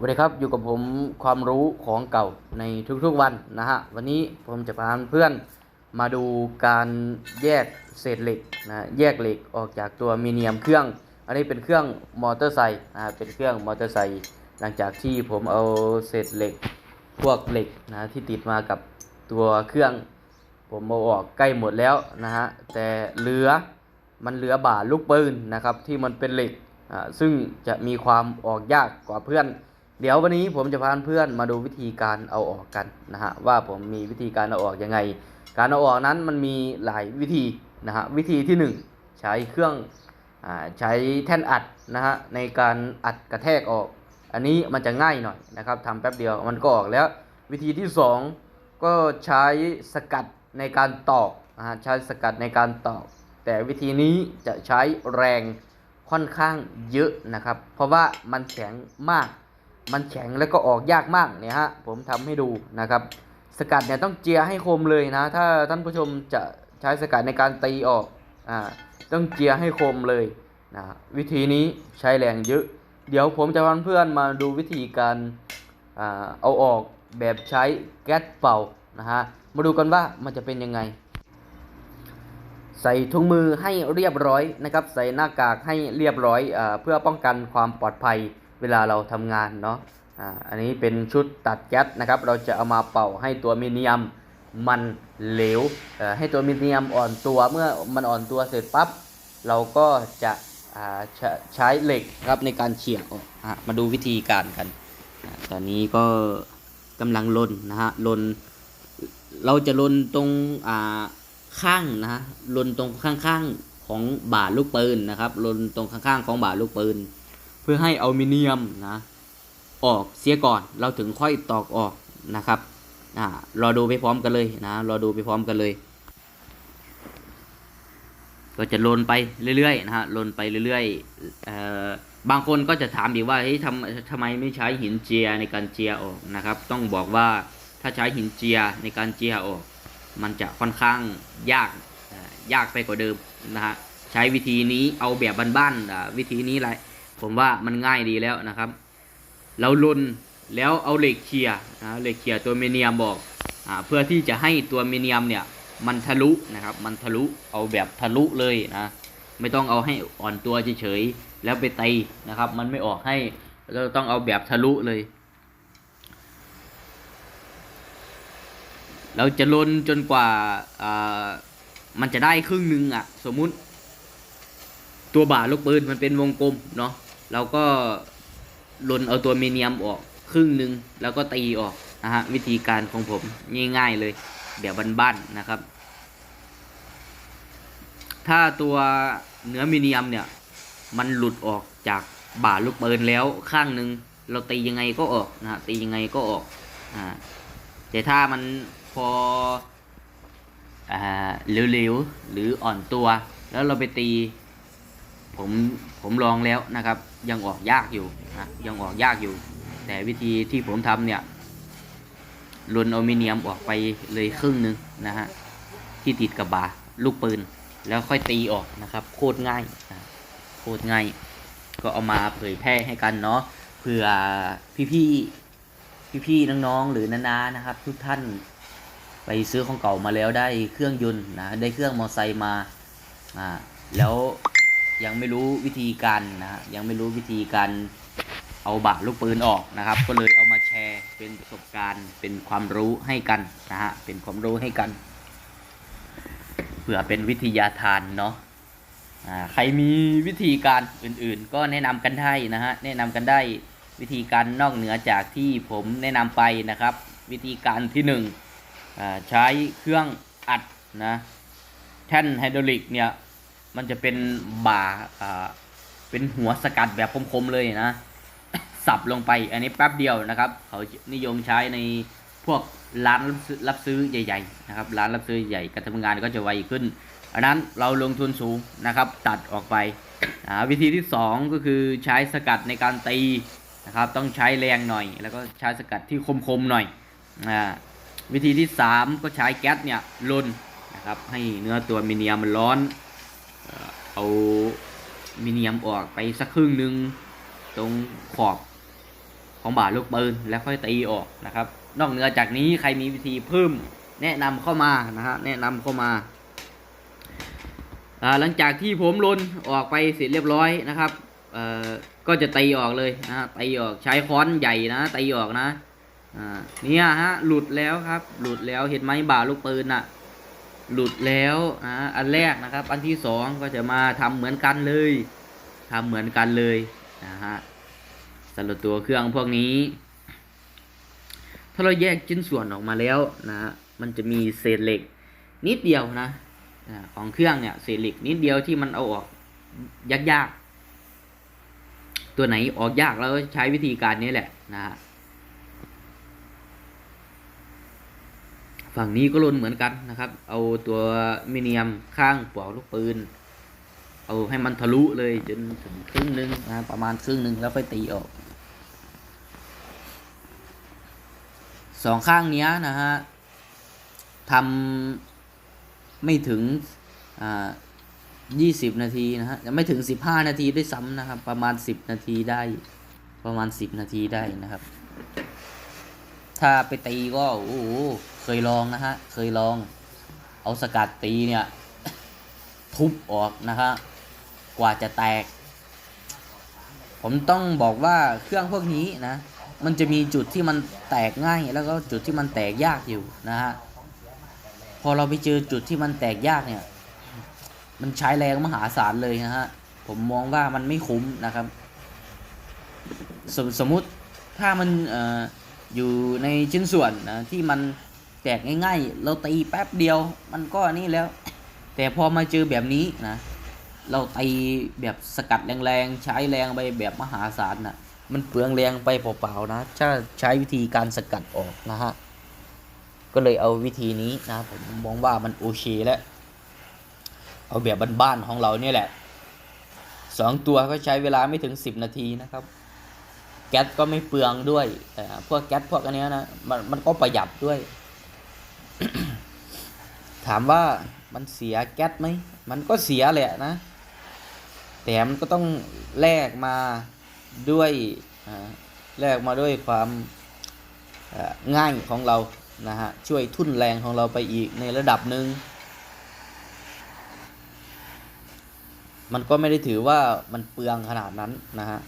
สวัสดีครับอยู่กับผมความรู้ของเก่าในทุกๆวันนะฮะวันนี้ผมจะพาเพื่อนมาดูการแยกเศษเหล็กนะแยกเหล็กออกจากตัวมีเนียมเครื่อง อันนี้เป็นเครื่องมอเตอร์ไซค์นะเป็นเครื่องมอเตอร์ไซค์หลังจากที่ผมเอาเศษเหล็กพวกเหล็กนะที่ติดมากับตัวเครื่อง ผมเอาออกใกล้หมดแล้วนะฮะแต่เหลือมันเหลือบ่าลูกปืนนะครับที่มันเป็นเหล็กอ่าซึ่งจะมีความออกยากกว่าเพื่อน เดี๋ยววันนี้ผมจะพาเพื่อนมาดูวิธีการเอาออกกันนะฮะว่าผมมีวิธีการเอาออกยังไง การเอาออกนั้นมันมีหลายวิธีนะฮะวิธีที่หนึ่งใช้เครื่องอใช้แท่นอัดนะฮะในการอัดกระแทกออก อันนี้มันจะง่ายหน่อยนะครับทำแป๊บเดียวมันก็ออกแล้ว วิธีที่สองก็ใช้สกัดในการตอกนะฮะใช้สกัดในการตอก แต่วิธีนี้จะใช้แรงค่อนข้างเยอะนะครับ เพราะว่ามันแข็งมาก มันแข็งแล้วก็ออกยากมากเนี่ยฮะผมทำให้ดูนะครับ สกัดเนี่ยต้องเจียให้คมเลยนะ ถ้าท่านผู้ชมจะใช้สกัดในการตีออกอ่าต้องเจียให้คมเลยนะวิธีนี้ใช้แรงเยอะ เดี๋ยวผมจะพาเพื่อนมาดูวิธีการอ่าเอาออกแบบใช้แก๊สเป่านะฮะมาดูกันว่ามันจะเป็นยังไง ใส่ถุงมือให้เรียบร้อยนะครับ ใส่หน้ากากให้เรียบร้อยอเพื่อป้องกันความปลอดภัย เวลาเราทำงานเนาะอ่าอันนี้เป็นชุดตัดแก๊สนะครับ เราจะเอามาเป่าให้ตัวมีเนียมมันเหลวอ่ให้ตัวมีเนียมอ่อนตัวเมื่อมันอ่อนตัวเสร็จปั๊บเราก็จะอ่าใช้เหล็กครับในการเฉียงออกอะมาดูวิธีการกันอ่าตอนนี้ก็กำลังลนนะฮะลนเราจะลนตรงอ่าข้างนะฮะลนตรงข้างๆของบ่าลูกปืนนะครับลนตรงข้างๆของบ่าลูกปืน พื่อให้อลูมิเนียมนะออกเสียก่อนเราถึงค่อยตอกออกนะครับอ่ารอดูไปพร้อมกันเลยนะรอดูไปพร้อมกันเลย ก็จะลนไปเรื่อยๆนะฮะลนไปเรื่อยๆเอ่อบางคนก็จะถามอีกว่าเฮ้ยทำทำไมไม่ใช้หินเจียในการเจียออกนะครับ ต้องบอกว่าถ้าใช้หินเจียในการเจียออก มันจะค่อนข้างยากยากไปกว่าเดิมนะฮะใช้วิธีนี้เอาแบบบ้านๆวิธีนี้แหละ ผมว่ามันง่ายดีแล้วนะครับ เราลนแล้วเอาเหล็กเคียรนะเหล็กเคียรตัวเมเนียมบอกอ่าเพื่อที่จะให้ตัวเมเนียมเนี่ยมันทะลุนะครับ มันทะลุเอาแบบทะลุเลยนะไม่ต้องเอาให้อ่อนตัวเฉยๆแล้วไปตีนะครับ มันไม่ออกให้เราต้องเอาแบบทะลุเลย เราจะลนจนกว่าอ่ามันจะได้ครึ่งหนึ่งอะ สมมุติ ตัวบ่าลูกปืนมันเป็นวงกลมเนาะ เราก็ลนเอาตัวเมเนียมออกครึ่งหนึ่งแล้วก็ตีออกนะฮะวิธีการของผมง่ายๆเลยเดี๋ยวบ้านๆนะครับ ถ้าตัวเนื้อมีเนียมเนี่ย มันหลุดออกจากบ่าลูกปืนแล้วข้างหนึ่งเราตียังไงก็ออกนะฮะตียังไงก็ออกอ่าแต่ถ้ามันพออ่าเหลวๆหรืออ่อนตัว แล้วเราไปตี ผมผมลองแล้วนะครับ ยังออกยากอยู่นะยังออกยากอยู่ แต่วิธีที่ผมทำเนี่ยลนอลูมิเนียมออกไปเลยครึ่งหนึ่งนะฮะที่ติดกับบาลูกปืน แล้วค่อยตีออกนะครับ โคตรง่ายนะโคตรง่าย ก็เอามาเผยแพร่ให้กันเนาะเผื่อพี่ๆพี่ๆน้องๆหรือนาๆนะครับ ทุกท่านไปซื้อของเก่ามาแล้วได้เครื่องยนต์นะได้เครื่องมอไซค์มาอ่าแล้ว ยังไม่รู้วิธีการนะฮะยังไม่รู้วิธีการเอาบาลูกปืนออกนะครับ ก็เลยเอามาแชร์เป็นประสบการณ์เป็นความรู้ให้กันนะฮะเป็นความรู้ให้กันเผื่อเป็นวิทยาทานเนาะใครมีวิธีการอื่นๆ ก็แนะนำกันได้นะฮะแนะนำกันได้วิธีการนอกเหนือจากที่ผมแนะนำไปนะครับ วิธีการที่หนึ่งใช้เครื่องอัดนะแท่นไฮดรอลิกเนี่ย มันจะเป็นบ่าอ่าเป็นหัวสกัดแบบคมๆเลยนะ สับลงไป อันนี้แป๊บเดียวนะครับ เขานิยมใช้ในพวกร้านรับซื้อใหญ่ ๆ นะครับ ร้านรับซื้อใหญ่การทำงานก็จะไวขึ้นอันนั้นเราลงทุนสูงนะครับ ตัดออกไปอ่าวิธีที่สองก็คือใช้สกัดในการตีนะครับ ต้องใช้แรงหน่อย แล้วก็ใช้สกัดที่คมๆหน่อยอวิธีที่สามก็ใช้แก๊สเนี่ยลนนะครับ ให้เนื้อตัวมิเนียมันร้อน เอามิเนียมออกไปสักครึ่งหนึ่งตรงขอบของบาลูกปืนแล้วค่อยตีออกนะครับ นอกเหนือจากนี้ใครมีวิธีเพิ่มแนะนำเข้ามานะฮะแนะนำเข้ามาหลังจากที่ผมลนออกไปเสร็จเรียบร้อยนะครับก็จะตีออกเลยนะตีออกใช้ค้อนใหญ่นะตีออกนะเนี่ยฮะหลุดแล้วครับ หลุดแล้วเห็นไหมบ่าลูกปืนน่ะ หลุดแล้วนะอันแรกนะครับ อันที่สองก็จะมาทำเหมือนกันเลยทำเหมือนกันเลยนะฮะสำหรับตัวเครื่องพวกนี้ ถ้าเราแยกชิ้นส่วนออกมาแล้วนะฮะมันจะมีเศษเหล็กนิดเดียวนะของเครื่องเนี่ยเศษเหล็กนิดเดียวที่มันเอาออกยากๆตัวไหนออกยากเราก็ใช้วิธีการนี้แหละนะฮะ ฝั่งนี้ก็ลนเหมือนกันนะครับ เอาตัวมิเนียมข้างปลอกลูกปืน เอาให้มันทะลุเลยจนถึงครึ่งหนึ่งนะประมาณครึ่งหนึ่งแล้วค่อยตีออกสองข้างเนี้ยนะฮะทำไม่ถึงอ่ายี่สิบนาทีนะฮะจะไม่ถึงสิบห้านาทีด้วยซ้ำนะครับ ประมาณสิบนาทีได้ประมาณสิบนาทีได้นะครับ ถ้าไปตีก็โอ้โห เคยลองนะฮะ เคยลอง เอาสกัดตีเนี่ย ทุบออกนะฮะกว่าจะแตก ผมต้องบอกว่าเครื่องพวกนี้นะ มันจะมีจุดที่มันแตกง่าย แล้วก็จุดที่มันแตกยากอยู่นะฮะ พอเราไปเจอจุดที่มันแตกยากเนี่ย มันใช้แรงมหาศาลเลยนะฮะ ผมมองว่ามันไม่คุ้มนะครับ สมสมมุติถ้ามันอออยู่ในชิ้นส่วนนะที่มัน แตกง่ายๆ เราตีแป๊บเดียวมันก็นี่แล้ว แต่พอมาเจอแบบนี้นะ เราตีแบบสกัดแรงๆ ใช้แรงไปแบบมหาศาลนะมันเปลืองแรงไปเปล่าๆนะถ้าใช้วิธีการสกัดออกนะฮะ ก็เลยเอาวิธีนี้นะผมมองว่ามันโอเคแล้ว เอาแบบบ้านๆของเราเนี่ยแหละสองตัวก็ใช้เวลาไม่ถึงสิบนาทีนะครับ แก๊สก็ไม่เปลืองด้วยพวกแก๊สพวกอันนี้นะมันมันก็ประหยัดด้วย ถามว่ามันเสียแก๊สไหม มันก็เสียแหละนะ แต่มันก็ต้องแลกมาด้วยแลกมาด้วยความง่ายของเรา นะฮะ ช่วยทุ่นแรงของเราไปอีกในระดับหนึ่ง มันก็ไม่ได้ถือว่ามันเปลืองขนาดนั้นนะฮะ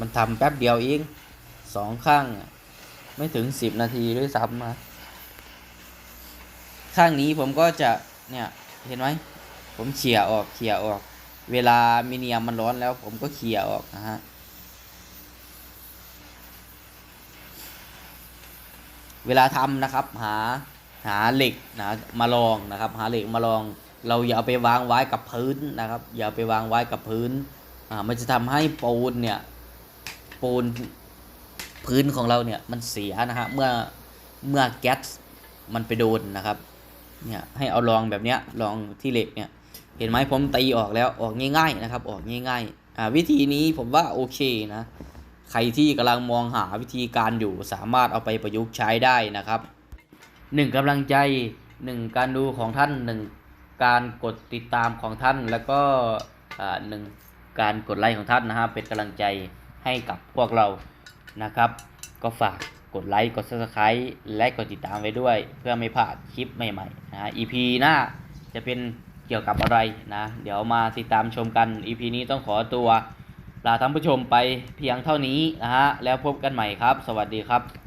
มันทำแป๊บเดียวเองสองข้าง ไม่ถึงสิบนาทีด้วยซ้ำมา ข้างนี้ผมก็จะเนี่ยเห็นไหมผมเขี่ยออกเขี่ยออก เวลามิเนียมมันร้อนแล้ว ผมก็เขี่ยออกนะฮะเวลาทำนะครับหาหาเหล็กนะมาลองนะครับ หาเหล็กมาลอง เราอย่าเอาไปวางไว้กับพื้นนะครับ อย่าเอาไปวางไว้กับพื้นอ่ามันจะทำให้ปูนเนี่ยปูนพื้นของเราเนี่ยมันเสียนะฮะเมื่อเมื่อแก๊สมันไปโดนนะครับ เนี่ยให้เอาลองแบบเนี้ยลองที่เหล็กเนี่ยเห็นไหมผมตีออกแล้วออกง่าย ๆนะครับ ออกง่ายๆอ่าวิธีนี้ผมว่าโอเคนะใครที่กำลังมองหาวิธีการอยู่สามารถเอาไปประยุกต์ใช้ได้นะครับหนึ่งกำลังใจหนึ่งการดูของท่านหนึ่งการกดติดตามของท่านแล้วก็อ่าหนึ่งการกดไลค์ของท่านนะฮะเป็นกำลังใจให้กับพวกเรานะครับ ก็ฝาก กดไลค์ กด subscribe และกดติดตามไว้ด้วย เพื่อไม่พลาดคลิปใหม่ๆนะฮะ EP หน้าจะเป็นเกี่ยวกับอะไรนะ เดี๋ยวมาติดตามชมกัน EP นี้ต้องขอตัวลาท่านผู้ชมไปเพียงเท่านี้นะฮะ แล้วพบกันใหม่ครับ สวัสดีครับ